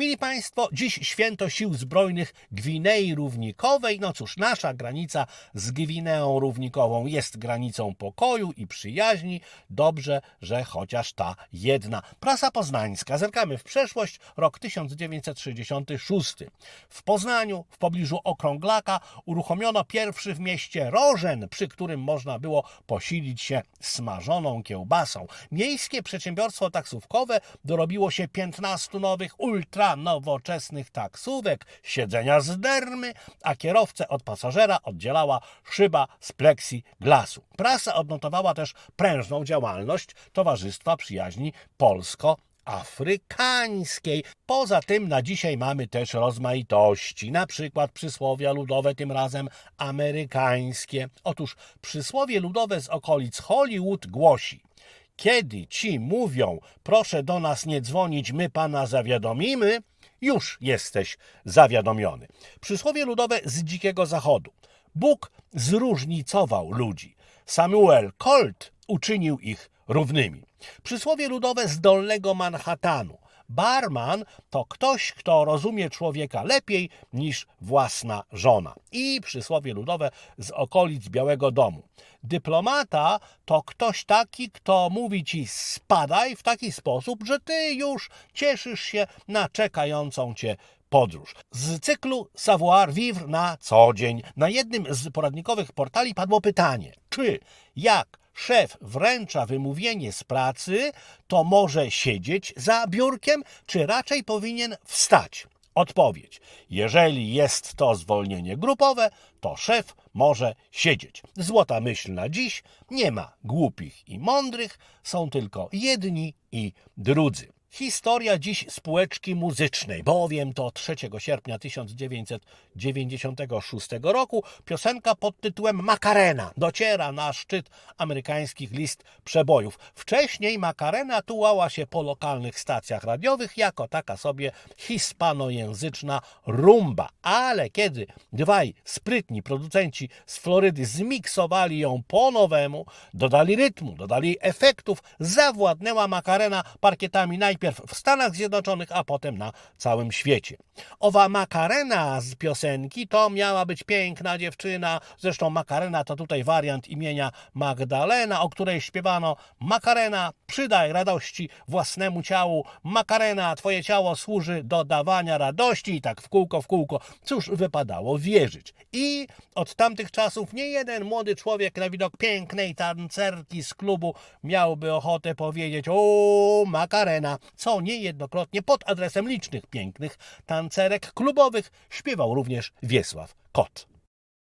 Mili Państwo, dziś święto Sił Zbrojnych Gwinei Równikowej. No cóż, nasza granica z Gwineą Równikową jest granicą pokoju i przyjaźni. Dobrze, że chociaż ta jedna. Prasa Poznańska. Zerkamy w przeszłość, rok 1966. W Poznaniu, w pobliżu Okrąglaka, uruchomiono pierwszy w mieście rożen, przy którym można było posilić się smażoną kiełbasą. Miejskie przedsiębiorstwo taksówkowe dorobiło się 15 nowych ultra nowoczesnych taksówek, siedzenia z dermy, a kierowcę od pasażera oddzielała szyba z plexiglasu. Prasa odnotowała też prężną działalność Towarzystwa Przyjaźni Polsko afrykańskiej. Poza tym na dzisiaj mamy też rozmaitości, na przykład przysłowia ludowe, tym razem amerykańskie. Otóż przysłowie ludowe z okolic Hollywood głosi kiedy ci mówią, proszę do nas nie dzwonić, my pana zawiadomimy, już jesteś zawiadomiony. Przysłowie ludowe z Dzikiego Zachodu. Bóg zróżnicował ludzi. Samuel Colt uczynił ich równymi. Przysłowie ludowe z Dolnego Manhattanu. Barman to ktoś, kto rozumie człowieka lepiej niż własna żona. I przysłowie ludowe z okolic Białego Domu. Dyplomata to ktoś taki, kto mówi ci spadaj w taki sposób, że ty już cieszysz się na czekającą cię podróż. Z cyklu Savoir Vivre na co dzień. Na jednym z poradnikowych portali padło pytanie, czy jak szef wręcza wymówienie z pracy, to może siedzieć za biurkiem, czy raczej powinien wstać? Odpowiedź. Jeżeli jest to zwolnienie grupowe, to szef może siedzieć. Złota myśl na dziś. Nie ma głupich i mądrych, są tylko jedni i drudzy. Historia dziś spółeczki muzycznej, bowiem to 3 sierpnia 1996 roku piosenka pod tytułem Macarena dociera na szczyt amerykańskich list przebojów. Wcześniej Macarena tułała się po lokalnych stacjach radiowych jako taka sobie hispanojęzyczna rumba, ale kiedy dwaj sprytni producenci z Florydy zmiksowali ją po nowemu, dodali rytmu, dodali efektów, zawładnęła Macarena parkietami najpierw w Stanach Zjednoczonych, a potem na całym świecie. Owa Macarena z piosenki to miała być piękna dziewczyna, zresztą Macarena to tutaj wariant imienia Magdalena, o której śpiewano Macarena, przydaj radości własnemu ciału, Macarena, twoje ciało służy do dawania radości i tak w kółko, w kółko. Cóż wypadało wierzyć. I od tamtych czasów nie jeden młody człowiek na widok pięknej tancerki z klubu miałby ochotę powiedzieć o Macarena, co niejednokrotnie pod adresem licznych pięknych tancerek klubowych śpiewał również Wiesław Kot.